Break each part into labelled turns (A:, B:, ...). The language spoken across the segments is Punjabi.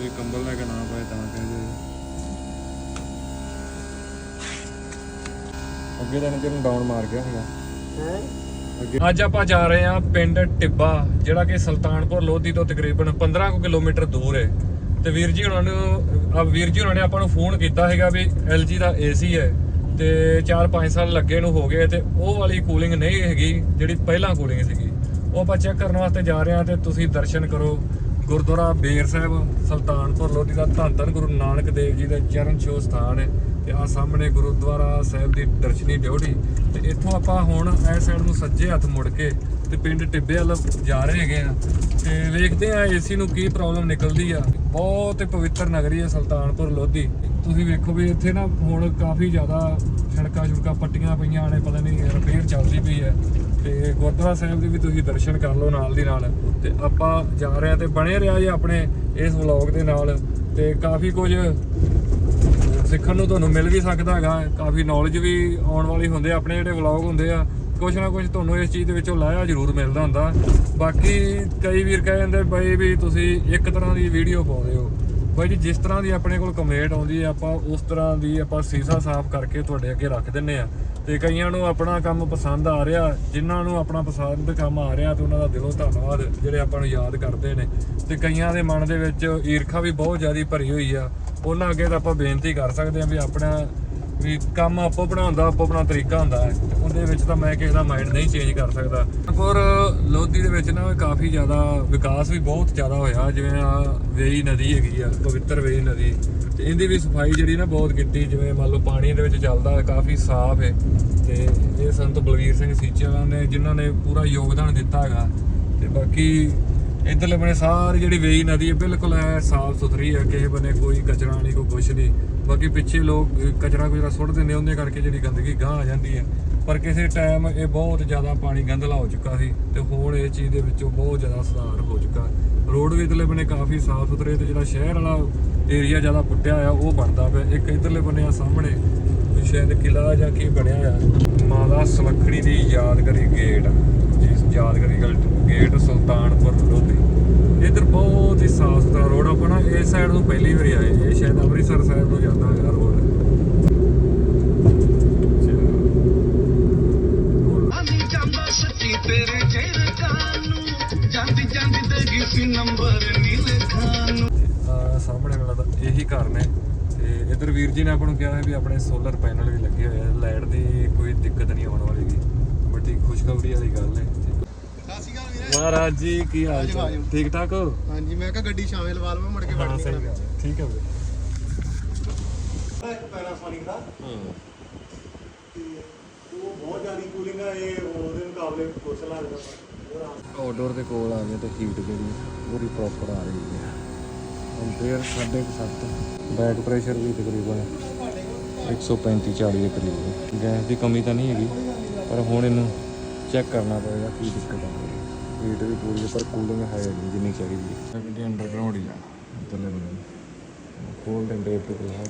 A: ਇਹ ਕੰਬਲ ਲੈ ਕੇ ਨਾ ਪਾਏ ਤਾਂ ਕਹਿੰਦੇ। ਅੱਗੇ ਤਾਂ ਤੈਨੂੰ ਡਾਊਨ ਮਾਰ ਗਿਆ ਸੀਗਾ। ਅੱਜ ਆਪਾਂ ਜਾ ਰਹੇ ਹਾਂ ਪਿੰਡ ਟਿੱਬਾ, ਜਿਹੜਾ ਕਿ ਸੁਲਤਾਨਪੁਰ ਲੋਧੀ ਤੋਂ ਤਕਰੀਬਨ 15 ਕੁ ਕਿਲੋਮੀਟਰ ਦੂਰ ਹੈ। ਤੇ ਵੀਰ ਜੀ ਉਹਨਾਂ ਨੂੰ ਆ ਵੀਰ ਜੀ ਉਹਨਾਂ ਨੇ ਆਪਾਂ ਨੂੰ ਫੋਨ ਕੀਤਾ ਹੈਗਾ ਵੀ LG ਦਾ AC ਹੈ ਤੇ 4-5 ਸਾਲ ਲੱਗੇ ਨੂੰ ਹੋ ਗਏ ਤੇ ਉਹ ਵਾਲੀ ਕੂਲਿੰਗ ਨਹੀਂ ਹੈਗੀ, ਜਿਹੜੀ ਪਹਿਲਾਂ ਕੂਲਿੰਗ ਸੀਗੀ। ਉਹ ਆਪਾਂ ਚੈੱਕ ਕਰਨ ਵਾਸਤੇ ਜਾ ਰਹੇ ਹਾਂ ਤੇ ਤੁਸੀਂ ਦਰਸ਼ਨ ਕਰੋ। ਗੁਰਦੁਆਰਾ ਬੇਰ ਸਾਹਿਬ, ਸੁਲਤਾਨਪੁਰ ਲੋਧੀ ਦਾ ਧੰਨ ਧੰਨ ਗੁਰੂ ਨਾਨਕ ਦੇਵ ਜੀ ਦਾ ਚਰਨ ਛੋਹ ਸਥਾਨ ਹੈ ਤੇ ਆ ਸਾਹਮਣੇ ਗੁਰਦੁਆਰਾ ਸਾਹਿਬ ਦੀ ਦਰਸ਼ਨੀ ਡਿਊਟੀ। ਤੇ ਇੱਥੋਂ ਆਪਾਂ ਹੁਣ ਇਸ ਸਾਈਡ ਨੂੰ ਸੱਜੇ ਹੱਥ ਮੁੜ ਕੇ ਤੇ ਪਿੰਡ ਟਿੱਬੇ ਵੱਲ ਜਾ ਰਹੇ ਹੈਗੇ ਆ। ਤੇ ਵੇਖਦੇ ਆ ਏਸੀ ਨੂੰ ਕੀ ਪ੍ਰੋਬਲਮ ਨਿਕਲਦੀ ਆ। ਬਹੁਤ ਪਵਿੱਤਰ ਨਗਰੀ ਹੈ ਸੁਲਤਾਨਪੁਰ ਲੋਧੀ। ਤੁਸੀਂ ਵੇਖੋ ਵੀ ਇੱਥੇ ਨਾ ਹੁਣ ਕਾਫੀ ਜ਼ਿਆਦਾ ਸੜਕਾਂ ਛੁੜਕਾਂ ਪੱਟੀਆਂ ਪਈਆਂ ਨੇ, ਪਤਾ ਨਹੀਂ ਰਿਪੇਅਰ ਚੱਲਦੀ ਪਈ ਹੈ। ਤੇ ਗੁਰਦੁਆਰਾ ਸਾਹਿਬ ਦੇ ਵੀ ਤੁਸੀਂ ਦਰਸ਼ਨ ਕਰ ਲਓ ਨਾਲ ਦੀ ਨਾਲ। ਤੇ ਆਪਾਂ ਜਾ ਰਹੇ ਆ ਤੇ ਬਣੇ ਰਿਹਾ ਜੀ ਆਪਣੇ ਇਸ ਵਲੌਗ ਦੇ ਨਾਲ। ਤੇ ਕਾਫੀ ਕੁਝ ਸਿੱਖਣ ਨੂੰ ਤੁਹਾਨੂੰ ਮਿਲ ਵੀ ਸਕਦਾ ਹੈਗਾ। ਕਾਫੀ ਨੌਲੇਜ ਵੀ ਆਉਣ ਵਾਲੀ ਹੁੰਦੇ ਆਪਣੇ ਜਿਹੜੇ ਵਲੌਗ ਹੁੰਦੇ ਆ। ਕੁਝ ਨਾ ਕੁਝ ਤੁਹਾਨੂੰ ਇਸ ਚੀਜ਼ ਦੇ ਵਿੱਚੋਂ ਲਾਇਆ ਜ਼ਰੂਰ ਮਿਲਦਾ ਹੁੰਦਾ। ਬਾਕੀ ਕਈ ਵੀਰ ਕਹਿ ਜਾਂਦੇ ਬਈ ਵੀ ਤੁਸੀਂ ਇੱਕ ਤਰ੍ਹਾਂ ਦੀ ਵੀਡੀਓ ਪਾਉਂਦੇ ਹੋ। ਬਾਈ ਜੀ, ਜਿਸ ਤਰ੍ਹਾਂ ਦੀ ਆਪਣੇ ਕੋਲ ਕਮੇਂਟ ਆਉਂਦੀ ਹੈ, ਆਪਾਂ ਉਸ ਤਰ੍ਹਾਂ ਦੀ ਆਪਾਂ ਸੀਸਾ ਸਾਫ਼ ਕਰਕੇ ਤੁਹਾਡੇ ਅੱਗੇ ਰੱਖ ਦਿੰਨੇ ਆ ਤੇ ਕਈਆਂ ਨੂੰ ਆਪਣਾ ਕੰਮ ਪਸੰਦ ਆ ਰਿਹਾ, ਜਿਨ੍ਹਾਂ ਨੂੰ ਆਪਣਾ ਪਸੰਦ ਕੰਮ ਆ ਰਿਹਾ, ਤੇ ਉਹਨਾਂ ਦਾ ਦਿਲੋਂ ਧੰਨਵਾਦ, ਜਿਹੜੇ ਆਪਾਂ ਨੂੰ ਯਾਦ ਕਰਦੇ ਨੇ। ਤੇ ਕਈਆਂ ਦੇ ਮਨ ਦੇ ਵਿੱਚ ਈਰਖਾ ਵੀ ਬਹੁਤ ਜ਼ਿਆਦਾ ਭਰੀ ਹੋਈ ਆ। ਉਹਨਾਂ ਅੱਗੇ ਤਾਂ ਆਪਾਂ ਬੇਨਤੀ ਕਰ ਸਕਦੇ ਆ ਵੀ ਆਪਣਾ ਵੀ ਕੰਮ ਆਪੋ ਬਣਾਉਣ ਦਾ ਆਪੋ ਆਪਣਾ ਤਰੀਕਾ ਹੁੰਦਾ ਹੈ। ਉਹਦੇ ਵਿੱਚ ਤਾਂ ਮੈਂ ਕਿਸੇ ਦਾ ਮਾਈਂਡ ਨਹੀਂ ਚੇਂਜ ਕਰ ਸਕਦਾ। ਔਰ ਲੋਧੀ ਦੇ ਵਿੱਚ ਨਾ ਕਾਫੀ ਜ਼ਿਆਦਾ ਵਿਕਾਸ ਵੀ ਬਹੁਤ ਜ਼ਿਆਦਾ ਹੋਇਆ। ਜਿਵੇਂ ਆ ਵੇਈ ਨਦੀ ਹੈਗੀ ਆ, ਪਵਿੱਤਰ ਵੇਈ ਨਦੀ। ਤੇ ਇਹਦੀ ਵੀ ਸਫ਼ਾਈ ਜਿਹੜੀ ਨਾ ਬਹੁਤ ਕੀਤੀ। ਜਿਵੇਂ ਮੰਨ ਲਓ ਪਾਣੀ ਦੇ ਵਿੱਚ ਚੱਲਦਾ, ਕਾਫੀ ਸਾਫ਼ ਹੈ। ਤੇ ਇਹ ਸੰਤ ਬਲਵੀਰ ਸਿੰਘ ਸੀਚੇਵਾਲ ਨੇ, ਜਿਨ੍ਹਾਂ ਨੇ ਪੂਰਾ ਯੋਗਦਾਨ ਦਿੱਤਾ ਹੈਗਾ। ਤੇ ਬਾਕੀ ਇਧਰਲੇ ਬਣੇ ਸਾਰੀ ਜਿਹੜੀ ਵੇਈ ਨਦੀ ਹੈ, ਬਿਲਕੁਲ ਐ ਸਾਫ਼ ਸੁਥਰੀ ਹੈ, ਕਿਸੇ ਬਨੇ ਕੋਈ ਕਚਰਾ ਨਹੀਂ, ਕੋਈ ਕੁਛ ਨਹੀਂ। ਬਾਕੀ ਪਿੱਛੇ ਲੋਕ ਕਚਰਾ ਕੁਚਰਾ ਸੁੱਟ ਦਿੰਦੇ ਉਹਦੇ ਕਰਕੇ ਜਿਹੜੀ ਗੰਦਗੀ ਗਾਂ ਆ ਜਾਂਦੀ ਹੈ। ਪਰ ਕਿਸੇ ਟਾਈਮ ਇਹ ਬਹੁਤ ਜ਼ਿਆਦਾ ਪਾਣੀ ਗੰਦਲਾ ਹੋ ਚੁੱਕਾ ਸੀ ਤੇ ਹੁਣ ਇਹ ਚੀਜ਼ ਦੇ ਵਿੱਚੋਂ ਬਹੁਤ ਜ਼ਿਆਦਾ ਸੁਧਾਰ ਹੋ ਚੁੱਕਾ। ਰੋਡ ਵੀ ਇਧਰਲੇ ਬਨੇ ਕਾਫੀ ਸਾਫ਼ ਸੁਥਰੇ ਤੇ ਜਿਹੜਾ ਸ਼ਹਿਰ ਵਾਲਾ ਏਰੀਆ ਜ਼ਿਆਦਾ ਪੁੱਟਿਆ ਆ ਉਹ ਬਣਦਾ ਪਿਆ। ਇੱਕ ਇਧਰਲੇ ਬਨੇ ਆ ਸਾਹਮਣੇ ਵੀ ਸ਼ਾਇਦ ਕਿਲਾ ਜਾਂ ਕੀ ਬਣਿਆ ਆ ਮਾਤਾ ਸੁਲੱਖਣੀ ਦੀ ਯਾਦਗਾਰੀ ਗੇਟ, ਜਿਸ ਯਾਦਗਾਰੀ ਗਲਟ ਗੇਟ ਸੁਲਤਾਨਪੁਰ ਲੋਧੀ। ਇਧਰ ਬਹੁਤ ਹੀ ਸਾਫ਼ ਸੁਥਰਾ ਰੋਡ ਆਪਣਾ ਨਾ ਇਸ ਸਾਈਡ ਨੂੰ ਪਹਿਲੀ ਵਾਰੀ ਆਏ ਇਹ ਸ਼ਾਇਦ ਅੰਮ੍ਰਿਤਸਰ ਸਾਹਿਬ ਨੂੰ ਜਾਂਦਾ ਹੈਗਾ ਰੋਡ। ਸਾਹਮਣੇ ਵਾਲਾ ਤਾਂ ਇਹੀ ਘਰ ਨੇ। ਤੇ ਇਧਰ ਵੀਰ ਜੀ ਨੇ ਆਪਾਂ ਨੂੰ ਕਿਹਾ ਹੈ ਵੀ ਆਪਣੇ ਸੋਲਰ ਪੈਨਲ ਵੀ ਲੱਗੇ ਹੋਏ ਆ। ਲਾਈਟ ਦੀ ਕੋਈ ਦਿੱਕਤ ਨਹੀਂ ਆਉਣ ਵਾਲੀ ਗੀ। ਬੜੀ ਖੁਸ਼ਖਬਰੀ ਵਾਲੀ ਗੱਲ ਹੈ। ਮਹਾਰਾਜ ਜੀ ਕੀ ਹਾਲ ਚਾਲ। ਠੀਕ ਠਾਕ ਹੋ?
B: ਹਾਂਜੀ ਮੈਂ ਕਿਹਾ ਗੱਡੀ ਸ਼ਾਮੇ ਲਵਾ ਲਵਾਂ ਮੁੜ ਕੇ ਵੜ
A: ਹਾਂ
B: ਨਹੀਂ
A: ਸਹੀ ਹੈ। ਠੀਕ ਹੈ ਵੀਰੇ।
B: ਇੱਕ ਪੈਨਾਸੋਨਿਕ ਦਾ। ਤੇ ਉਹ ਬਹੁਤ ਜ਼ਿਆਦਾ ਕੂਲਿੰਗ ਆ ਇਹ ਉਹਦੇ ਮੁਕਾਬਲੇ ਕੁਛ ਲੱਗਦਾ
A: ਆਊਟਡੋਰ ਦੇ ਕੋਲ ਆ ਗਏ ਤੇ ਹੀਟ ਜਿਹੜੀ ਪੂਰੀ ਪ੍ਰੋਪਰ ਆ ਰਹੀ ਹੈ। ਅੰਪੀਅਰ 7.5 ਬੈਕ ਪ੍ਰੈਸ਼ਰ ਵੀ ਤਕਰੀਬਨ 135 40 ਦੇ ਕਰੀਬ ਹੈ। ਗੈਸ ਦੀ ਕਮੀ ਤਾਂ ਨਹੀਂ ਹੈਗੀ ਪਰ ਹੁਣ ਇਹਨੂੰ ਚੈੱਕ ਕਰਨਾ ਪਏਗਾ ਕੀ ਦਿੱਕਤ ਆ ਹੀਟ ਵੀ ਪੂਰੀ ਹੈ ਪਰ ਕੂਲਿੰਗ ਹੈ ਨਹੀਂ ਜਿੰਨੀ ਚਾਹੀਦੀ ਹੈ ਕਿਉਂਕਿ ਅੰਡਰਗਰਾਉਂਡ ਹੀ ਆ। ਥੱਲੇ ਨੂੰ। ਕੋਲਡ ਐਂਡ ਏਅਰ ਟੂ ਹੈ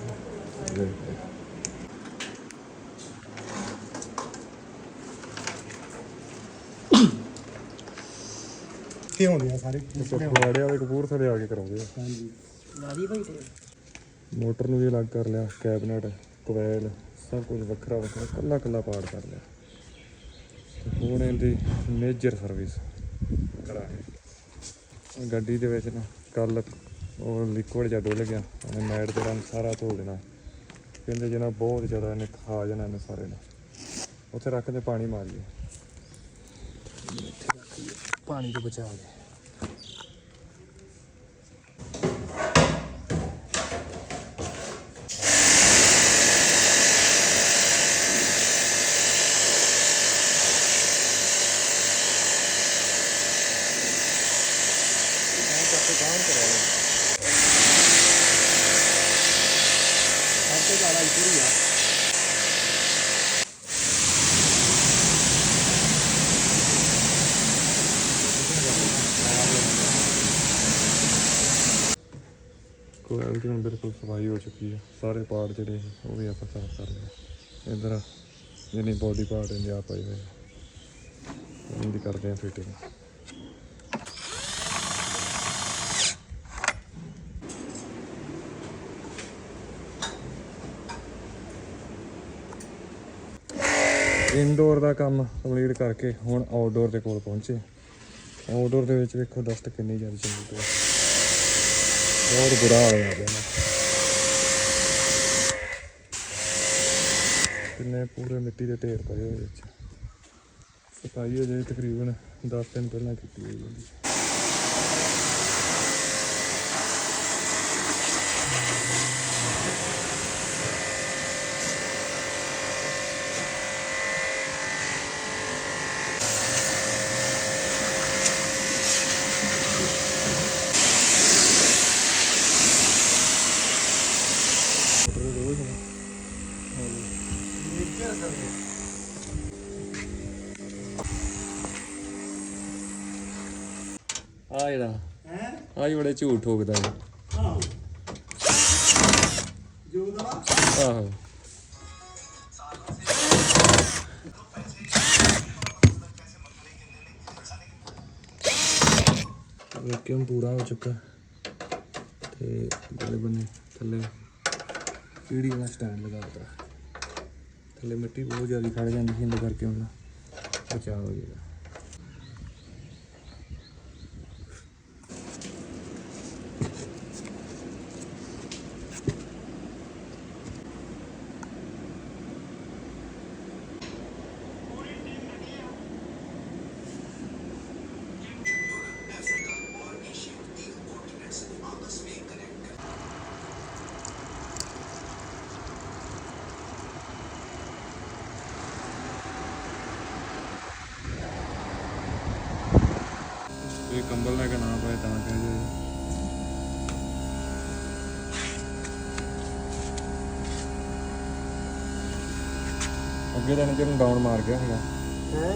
B: ਕੀ ਹੁੰਦੇ ਆ ਸਾਰੇ?
A: ਫਗਵਾੜੇ ਵਾਲੇ ਕਪੂਰਥਲੇ ਆ ਕੇ ਕਰਾਉਂਦੇ ਆ।
B: ਹਾਂਜੀ। ਲਾਦੀ ਭਾਈ ਤੇ।
A: ਮੋਟਰ ਨੂੰ ਵੀ ਅਲੱਗ ਕਰ ਲਿਆ ਕੈਬਨਟ ਕੋਇਲ ਸਭ ਕੁਝ ਵੱਖਰਾ ਵੱਖਰਾ ਕੱਲਾ ਕੱਲਾ ਪਾਰਟ ਕਰ ਲਿਆ। ਹੁਣ ਇਹਦੀ ਮੇਜਰ ਸਰਵਿਸ ਕਰਾਂਗੇ ਗੱਡੀ ਦੇ ਵਿੱਚ ਨਾ ਕੱਲ ਉਹ ਲਿਕੁਇਡ ਜਿਹਾ ਡੁੱਲ ਗਿਆ ਉਹਨੇ ਮੈਟ ਦੇ ਰੰਗ ਸਾਰਾ ਧੋ ਦੇਣਾ। ਕਹਿੰਦੇ ਜਨਾ ਬਹੁਤ ਜ਼ਿਆਦਾ ਇਹਨੇ ਖਾ ਜਾਣਾ ਇਹਨੇ ਸਾਰੇ ਨੇ। ਉੱਥੇ ਰੱਖ ਦੇ ਪਾਣੀ ਮਾਰ ਲਈ ਪਾਣੀ ਤੋਂ ਬਚਾ ਦੇ ਕੋਇਲ ਦੀ ਬਿਲਕੁਲ ਸਫ਼ਾਈ ਹੋ ਚੁੱਕੀ ਹੈ ਸਾਰੇ ਪਾਰਟ ਜਿਹੜੇ ਉਹ ਵੀ ਆਪਾਂ ਸਾਫ਼ ਕਰ ਲਏ। ਇਧਰ ਜਿਹਨੇ ਬੋਡੀ ਪਾਰਟ ਇਹਦੇ ਆ ਪਾਈ ਹੋਏ ਇਹਦੀ ਕਰਦੇ ਆ ਫਿਟਿੰਗ ਇਨਡੋਰ ਦਾ ਕੰਮ ਕੰਪਲੀਟ ਕਰਕੇ ਹੁਣ ਆਊਟਡੋਰ ਦੇ ਕੋਲ ਪਹੁੰਚੇ। ਆਊਟਡੋਰ ਦੇ ਵਿੱਚ ਵੇਖੋ ਡਸਟ ਕਿੰਨੀ ਜ਼ਿਆਦਾ ਚੰਗੀ ਪਈ ਬਹੁਤ ਬੁਰਾ ਹਾਲ ਹੋਇਆ ਪਿਆ। ਕਿੰਨੇ ਪੂਰੇ ਮਿੱਟੀ ਦੇ ਢੇਰ ਪਏ ਹੋਏ ਵਿੱਚ। ਸਫ਼ਾਈ ਅਜੇ ਤਕਰੀਬਨ 10 ਦਿਨ ਪਹਿਲਾਂ ਕੀਤੀ ਹੋਈ ਹੈ ਆ ਜਿਹੜਾ
B: ਹੈ?
A: ਆ ਹੀ ਬੜੇ ਝੂਠ ਠੋਕਦਾ ਹੈ
B: ਹਾਂ ਜੋ ਦਾ?
A: ਆਹੋ। ਵੈਕਿਊਮ ਪੂਰਾ ਹੋ ਚੁੱਕਾ? ਤੇ ਬੜੇ ਬੰਨੇ ਥੱਲੇ ਪੀੜੀ ਵਾਲਾ ਸਟੈਂਡ ਲਗਾ ਦਿੱਤਾ। ਥੱਲੇ ਮਿੱਟੀ ਬਹੁਤ ਜ਼ਿਆਦਾ ਖੜ ਜਾਂਦੀ ਸੀ ਇਹਦੇ ਕਰਕੇ ਹੁਣ ਬਚਾਅ ਹੋ ਜਾਏਗਾ ਇਹ ਕੰਬਲ ਲੈ ਕੇ ਨਾ ਪਏ ਤਾਂ ਕਹਿੰਦੇ ਅੱਗੇ ਤਾਂ ਇਹਨੂੰ ਡਾਊਨ ਮਾਰ ਗਿਆ ਸੀਗਾ।
B: ਹੈ?